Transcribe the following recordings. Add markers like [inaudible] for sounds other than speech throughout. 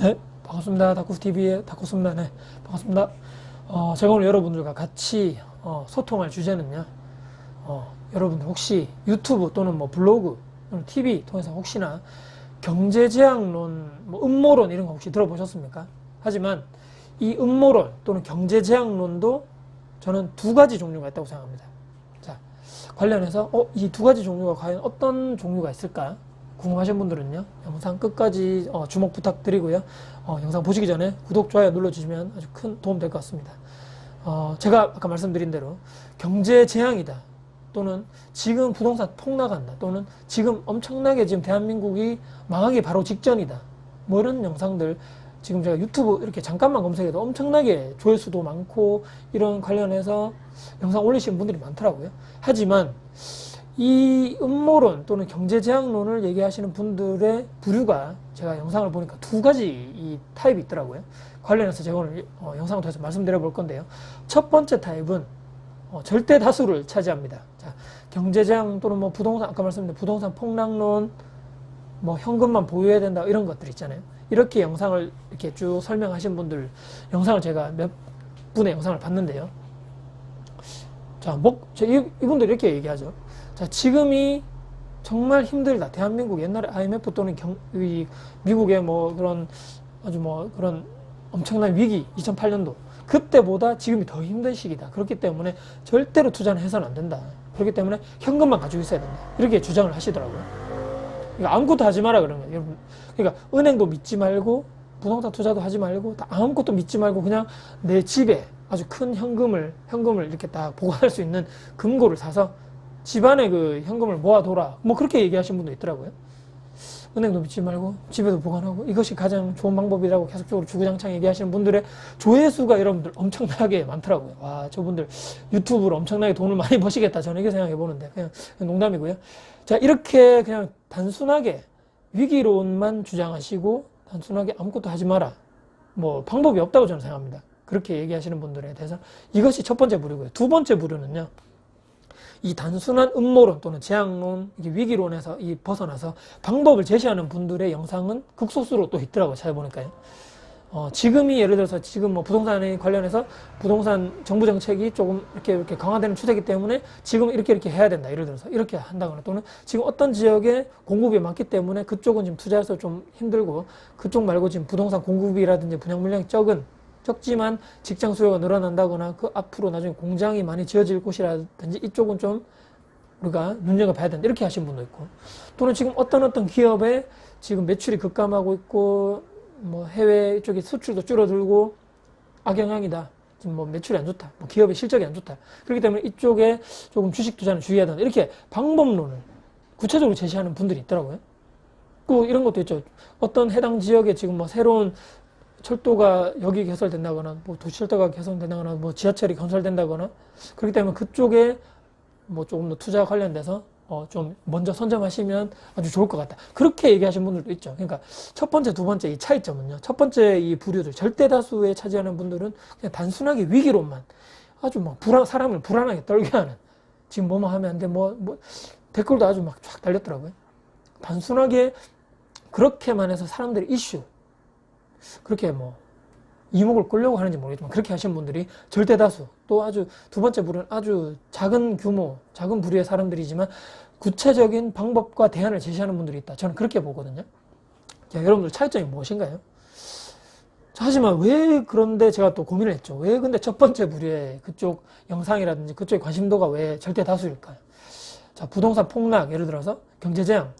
네, 반갑습니다. 다쿠TV의 다쿠입니다. 네, 반갑습니다. 어, 제가 오늘 여러분들과 같이 어, 소통할 주제는요. 어, 여러분들 혹시 유튜브 또는 뭐 블로그 또는 TV 통해서 혹시나 경제재앙론, 뭐 음모론 이런 거 혹시 들어보셨습니까? 하지만 이 음모론 또는 경제재앙론도 저는 두 가지 종류가 있다고 생각합니다. 자, 관련해서 어, 이 두 가지 종류가 과연 어떤 종류가 있을까? 궁금하신 분들은요 영상 끝까지 어, 주목 부탁드리고요. 어, 영상 보시기 전에 구독 좋아요 눌러주시면 아주 큰 도움 될 것 같습니다. 어, 제가 아까 말씀드린 대로 경제 재앙이다 또는 지금 부동산 폭락한다 또는 지금 엄청나게 지금 대한민국이 망하기 바로 직전이다. 뭐 이런 영상들 지금 제가 유튜브 이렇게 잠깐만 검색해도 엄청나게 조회수도 많고 이런 관련해서 영상 올리시는 분들이 많더라고요. 하지만 이 음모론 또는 경제재앙론을 얘기하시는 분들의 부류가 제가 영상을 보니까 두 가지 이 타입이 있더라고요. 관련해서 제가 오늘 어, 영상을 통해서 말씀드려 볼 건데요. 첫 번째 타입은 어, 절대 다수를 차지합니다. 자, 경제재앙 또는 뭐 부동산, 아까 말씀드린 부동산 폭락론, 뭐 현금만 보유해야 된다 이런 것들 있잖아요. 이렇게 영상을 이렇게 쭉 설명하신 분들 영상을 제가 몇 분의 영상을 봤는데요. 자, 뭐, 저 이, 이분들이 이렇게 얘기하죠. 자, 지금이 정말 힘들다. 대한민국 옛날에 IMF 또는 경, 이 미국의 뭐 그런 아주 뭐 그런 엄청난 위기 2008년도 그때보다 지금이 더 힘든 시기다. 그렇기 때문에 절대로 투자는 해서는 안 된다. 그렇기 때문에 현금만 가지고 있어야 된다. 이렇게 주장을 하시더라고요. 그러니까 아무것도 하지 마라 그런 거예요. 그러니까 은행도 믿지 말고 부동산 투자도 하지 말고 다 아무것도 믿지 말고 그냥 내 집에 아주 큰 현금을 현금을 이렇게 딱 보관할 수 있는 금고를 사서 집안에 그 현금을 모아둬라. 뭐 그렇게 얘기하신 분도 있더라고요. 은행도 믿지 말고 집에도 보관하고 이것이 가장 좋은 방법이라고 계속적으로 주구장창 얘기하시는 분들의 조회수가 여러분들 엄청나게 많더라고요. 와, 저분들 유튜브로 엄청나게 돈을 많이 [laughs] 버시겠다. 저는 이렇게 생각해 보는데 그냥 농담이고요. 자, 이렇게 그냥 단순하게 위기론만 주장하시고 단순하게 아무것도 하지 마라. 뭐 방법이 없다고 저는 생각합니다. 그렇게 얘기하시는 분들에 대해서 이것이 첫 번째 부류고요. 두 번째 부류는요. 이 단순한 음모론 또는 재앙론, 위기론에서 이 벗어나서 방법을 제시하는 분들의 영상은 극소수로 또 있더라고요. 찾아보니까요. 어, 지금이 예를 들어서 지금 뭐 부동산에 관련해서 부동산 정부 정책이 조금 이렇게 이렇게 강화되는 추세이기 때문에 지금 이렇게 이렇게 해야 된다. 예를 들어서 이렇게 한다거나 또는 지금 어떤 지역에 공급이 많기 때문에 그쪽은 지금 투자해서 좀 힘들고 그쪽 말고 지금 부동산 공급이라든지 분양 물량이 적은 적지만 직장 수요가 늘어난다거나 그 앞으로 나중에 공장이 많이 지어질 곳이라든지 이쪽은 좀 우리가 눈여겨봐야 된다. 이렇게 하신 분도 있고. 또는 지금 어떤 어떤 기업에 지금 매출이 급감하고 있고 뭐 해외 쪽에 수출도 줄어들고 악영향이다. 지금 뭐 매출이 안 좋다. 뭐 기업의 실적이 안 좋다. 그렇기 때문에 이쪽에 조금 주식 투자는 주의해야 된다. 이렇게 방법론을 구체적으로 제시하는 분들이 있더라고요. 또 이런 것도 있죠. 어떤 해당 지역에 지금 뭐 새로운 철도가 여기 개설된다거나 뭐 도시철도가 개설된다거나 뭐 지하철이 건설된다거나 그렇기 때문에 그쪽에 뭐 조금 더 투자 관련돼서 어 좀 먼저 선점하시면 아주 좋을 것 같다. 그렇게 얘기하시는 분들도 있죠. 그러니까 첫 번째, 두 번째 이 차이점은요. 첫 번째 이 부류들 절대 다수에 차지하는 분들은 그냥 단순하게 위기론만 아주 막 불안 사람을 불안하게 떨게 하는 지금 뭐뭐 하면 안 돼. 뭐, 뭐 댓글도 아주 막 쫙 달렸더라고요. 단순하게 그렇게만 해서 사람들의 이슈 그렇게 뭐 이목을 끌려고 하는지 모르겠지만 그렇게 하시는 분들이 절대 다수 또 아주 두 번째 부류는 아주 작은 규모 작은 부류의 사람들이지만 구체적인 방법과 대안을 제시하는 분들이 있다 저는 그렇게 보거든요 자, 여러분들 차이점이 무엇인가요? 자, 하지만 왜 그런데 제가 또 고민을 했죠 왜 근데 첫 번째 부류의 그쪽 영상이라든지 그쪽의 관심도가 왜 절대 다수일까요? 자 부동산 폭락 예를 들어서 경제재앙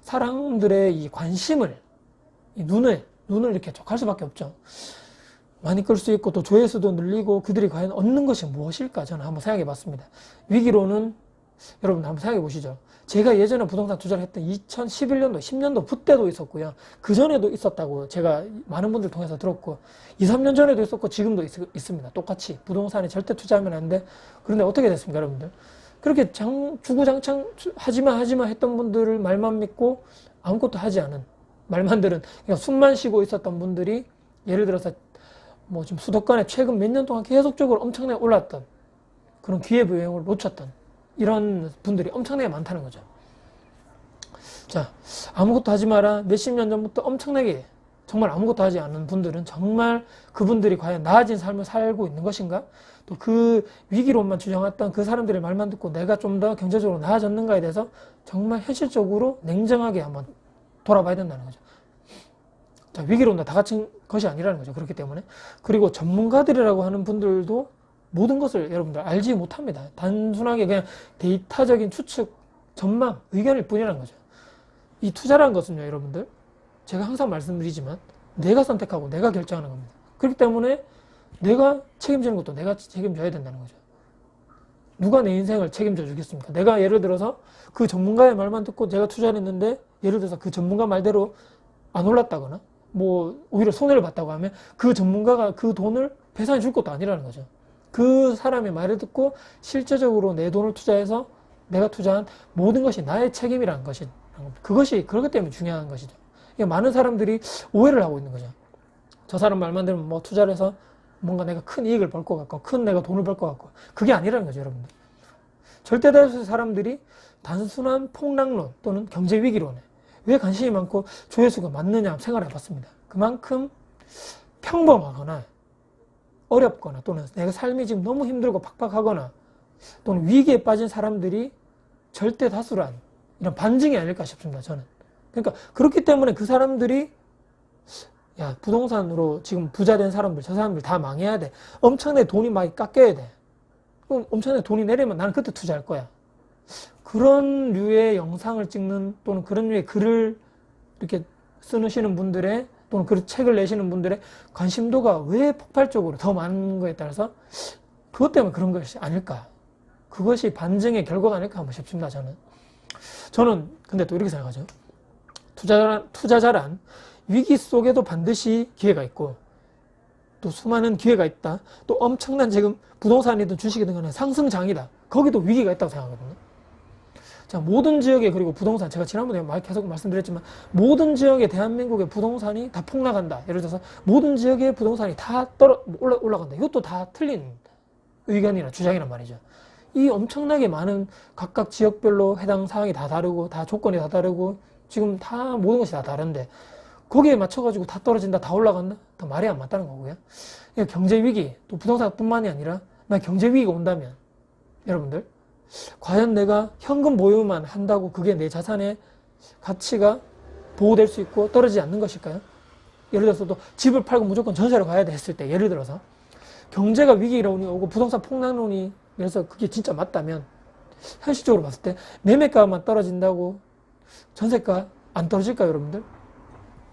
사람들의 이 관심을 이 눈을 눈을 이렇게 족할 수밖에 없죠. 많이 끌 수 있고 또 조회수도 늘리고 그들이 과연 얻는 것이 무엇일까 저는 한번 생각해 봤습니다. 위기로는 여러분 한번 생각해 보시죠. 제가 예전에 부동산 투자를 했던 2011년도, 10년도 그때도 있었고요. 그 전에도 있었다고 제가 많은 분들 통해서 들었고 2, 3년 전에도 있었고 지금도 있, 있습니다. 똑같이 부동산에 절대 투자하면 안 돼. 그런데 어떻게 됐습니까, 여러분들? 그렇게 장, 주구장창 하지마 하지마 했던 분들을 말만 믿고 아무것도 하지 않은 말만 들은 그냥 숨만 쉬고 있었던 분들이 예를 들어서 뭐 지금 수도권에 최근 몇 년 동안 계속적으로 엄청나게 올랐던 그런 기회부여행을 놓쳤던 이런 분들이 엄청나게 많다는 거죠. 자, 아무것도 하지 마라. 몇십 년 전부터 엄청나게 정말 아무것도 하지 않는 분들은 정말 그분들이 과연 나아진 삶을 살고 있는 것인가? 또 그 위기론만 주장했던 그 사람들의 말만 듣고 내가 좀 더 경제적으로 나아졌는가에 대해서 정말 현실적으로 냉정하게 한번 돌아봐야 된다는 거죠. 자, 위기론도 다 같은 것이 아니라는 거죠. 그렇기 때문에. 그리고 전문가들이라고 하는 분들도 모든 것을 여러분들 알지 못합니다. 단순하게 그냥 데이터적인 추측, 전망, 의견일 뿐이라는 거죠. 이 투자라는 것은요, 여러분들. 제가 항상 말씀드리지만 내가 선택하고 내가 결정하는 겁니다. 그렇기 때문에 내가 책임지는 것도 내가 책임져야 된다는 거죠. 누가 내 인생을 책임져 주겠습니까? 내가 예를 들어서 그 전문가의 말만 듣고 제가 투자를 했는데 예를 들어서 그 전문가 말대로 안 올랐다거나 뭐 오히려 손해를 봤다고 하면 그 전문가가 그 돈을 배상해 줄 것도 아니라는 거죠. 그 사람의 말을 듣고 실제적으로 내 돈을 투자해서 내가 투자한 모든 것이 나의 책임이라는 것이 그것이 그렇기 때문에 중요한 것이죠. 이게 많은 사람들이 오해를 하고 있는 거죠. 저 사람 말만 들으면 뭐 투자를 해서 뭔가 내가 큰 이익을 벌 것 같고 큰 내가 돈을 벌 것 같고 그게 아니라는 거죠, 여러분들. 절대 다수의 사람들이 단순한 폭락론 또는 경제 위기론에 왜 관심이 많고 조회수가 많느냐 생각을 해봤습니다. 그만큼 평범하거나 어렵거나 또는 내가 삶이 지금 너무 힘들고 팍팍하거나 또는 위기에 빠진 사람들이 절대 다수란 이런 반증이 아닐까 싶습니다. 저는. 그러니까 그렇기 때문에 그 사람들이 야 부동산으로 지금 부자 된 사람들 저 사람들 다 망해야 돼. 엄청나게 돈이 많이 깎여야 돼. 그럼 엄청나게 돈이 내리면 나는 그때 투자할 거야. 그런 류의 영상을 찍는 또는 그런 류의 글을 이렇게 쓰시는 분들의 또는 그 책을 내시는 분들의 관심도가 왜 폭발적으로 더 많은 거에 따라서 그것 때문에 그런 것이 아닐까. 그것이 반증의 결과가 아닐까 하고 싶습니다, 저는. 저는 근데 또 이렇게 생각하죠. 투자자란, 투자자란 위기 속에도 반드시 기회가 있고 또 수많은 기회가 있다. 또 엄청난 지금 부동산이든 주식이든 간에 상승장이다. 거기도 위기가 있다고 생각하거든요. 자, 모든 지역에 그리고 부동산 제가 지난번에 말- 계속 말씀드렸지만 모든 지역에 대한민국의 부동산이 다 폭락한다. 예를 들어서 모든 지역의 부동산이 다 떨어 올라, 올라간다. 이것도 다 틀린 의견이나 주장이란 말이죠. 이 엄청나게 많은 각각 지역별로 해당 사항이 다 다르고 다 조건이 다 다르고 지금 다 모든 것이 다 다른데 거기에 맞춰가지고 다 떨어진다, 다 올라간다? 더 말이 안 맞다는 거고요. 경제 위기, 또 부동산뿐만이 아니라 만 경제 위기가 온다면 여러분들 과연 내가 현금 보유만 한다고 그게 내 자산의 가치가 보호될 수 있고 떨어지지 않는 것일까요? 예를 들어서 또 집을 팔고 무조건 전세로 가야 돼 했을 때 예를 들어서 경제가 위기론이 오고 부동산 폭락론이 그래서 그게 진짜 맞다면 현실적으로 봤을 때 매매가만 떨어진다고 전세가 안 떨어질까요, 여러분들?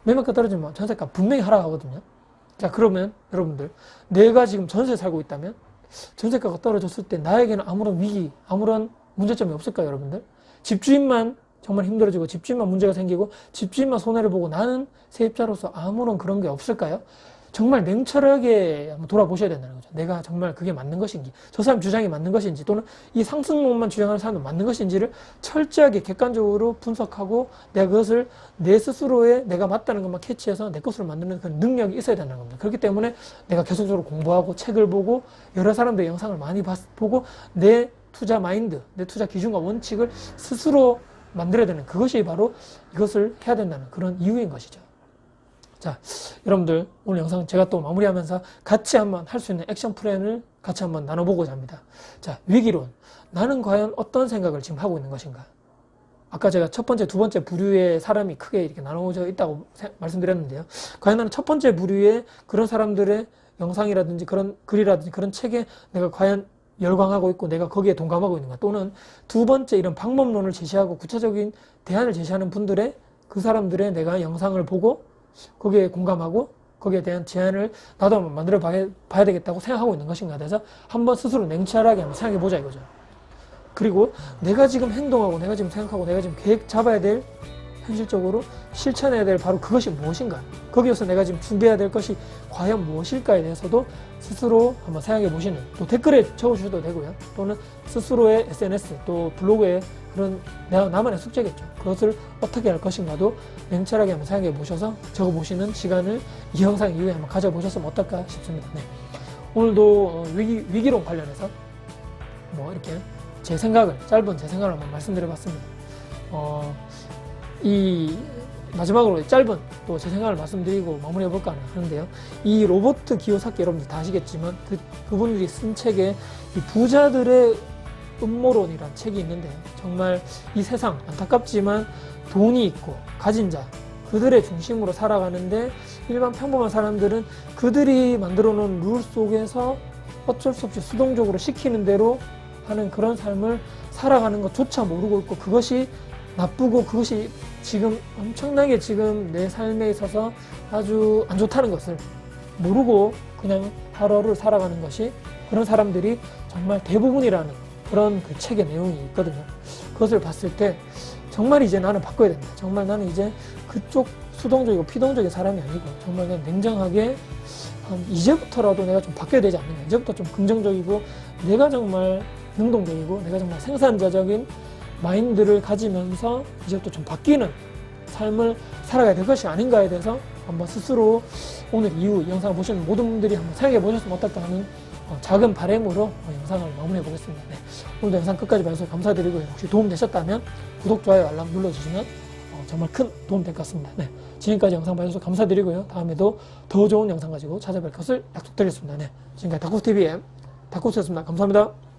매매가 떨어지면 전세가 분명히 하락하거든요. 자, 그러면 여러분들, 내가 지금 전세 살고 있다면 전세가가 떨어졌을 때 나에게는 아무런 위기, 아무런 문제점이 없을까요, 여러분들? 집주인만 정말 힘들어지고 집주인만 문제가 생기고 집주인만 손해를 보고 나는 세입자로서 아무런 그런 게 없을까요? 정말 냉철하게 한번 돌아보셔야 된다는 거죠. 내가 정말 그게 맞는 것인지, 저 사람 주장이 맞는 것인지, 또는 이 상승론만 주장하는 사람은 맞는 것인지를 철저하게 객관적으로 분석하고 내가 그것을 내 스스로의 내가 맞다는 것만 캐치해서 내 것으로 만드는 그런 능력이 있어야 된다는 겁니다. 그렇기 때문에 내가 계속적으로 공부하고 책을 보고 여러 사람들의 영상을 많이 봤, 보고 내 투자 마인드, 내 투자 기준과 원칙을 스스로 만들어야 되는 그것이 바로 이것을 해야 된다는 그런 이유인 것이죠. 자, 여러분들 오늘 영상 제가 또 마무리하면서 같이 한번 할 수 있는 액션 플랜을 같이 한번 나눠보고자 합니다. 자, 위기론. 나는 과연 어떤 생각을 지금 하고 있는 것인가? 아까 제가 첫 번째, 두 번째 부류의 사람이 크게 이렇게 나눠져 있다고 세- 말씀드렸는데요. 과연 나는 첫 번째 부류의 그런 사람들의 영상이라든지 그런 글이라든지 그런 책에 내가 과연 열광하고 있고 내가 거기에 동감하고 있는가? 또는 두 번째 이런 방법론을 제시하고 구체적인 대안을 제시하는 분들의 그 사람들의 내가 영상을 보고 거기에 공감하고 거기에 대한 제안을 나도 한번 만들어 봐야, 봐야 되겠다고 생각하고 있는 것인가. 돼서 한번 스스로 냉철하게 한번 생각해 보자 이거죠. 그리고 내가 지금 행동하고 내가 지금 생각하고 내가 지금 계획 잡아야 될 현실적으로 실천해야 될 바로 그것이 무엇인가. 거기에서 내가 지금 준비해야 될 것이 과연 무엇일까에 대해서도 스스로 한번 생각해 보시는 또 댓글에 적어주셔도 되고요. 또는 스스로의 SNS 또 블로그에 그런 나- 나만의 숙제겠죠 그것을 어떻게 할 것인가도 냉철하게 한번 생각해 보셔서 적어 보시는 시간을 이 영상 이후에 한번 가져보셨으면 어떨까 싶습니다 네. 오늘도 어, 위기, 위기론 관련해서 뭐 이렇게 제 생각을 짧은 제 생각을 한번 말씀드려 봤습니다. 어, 이 마지막으로 짧은 또 제 생각을 말씀드리고 마무리해볼까 하는데요. 이 로버트 기요사키 여러분들 다 아시겠지만 그, 그분들이 쓴 책에 이 부자들의 음모론이란 책이 있는데 정말 이 세상 안타깝지만 돈이 있고 가진 자 그들의 중심으로 살아가는데 일반 평범한 사람들은 그들이 만들어 놓은 룰 속에서 어쩔 수 없이 수동적으로 시키는 대로 하는 그런 삶을 살아가는 것조차 모르고 있고 그것이 나쁘고 그것이 지금 엄청나게 지금 내 삶에 있어서 아주 안 좋다는 것을 모르고 그냥 하루를 살아가는 것이 그런 사람들이 정말 대부분이라는 그런 그 책의 내용이 있거든요. 그것을 봤을 때 정말 이제 나는 바꿔야 된다. 정말 나는 이제 그쪽 수동적이고 피동적인 사람이 아니고 정말 그냥 냉정하게 한 이제부터라도 내가 좀 바뀌어야 되지 않는가. 이제부터 좀 긍정적이고 내가 정말 능동적이고 내가 정말 생산자적인 마인드를 가지면서 이제부터 좀 바뀌는 삶을 살아가야 될 것이 아닌가에 대해서 한번 스스로 오늘 이후 이 영상을 보시는 모든 분들이 한번 생각해 보셨으면 어떨까 하는 어, 작은 바램으로 어, 영상을 마무리해 보겠습니다. 네. 오늘도 영상 끝까지 봐주셔서 감사드리고요. 혹시 도움 되셨다면 구독, 좋아요, 알람 눌러주시면 어, 정말 큰 도움 될 것 같습니다. 네. 지금까지 영상 봐주셔서 감사드리고요. 다음에도 더 좋은 영상 가지고 찾아뵐 것을 약속드리겠습니다. 네. 지금까지 다코TV의 다코스였습니다. 감사합니다.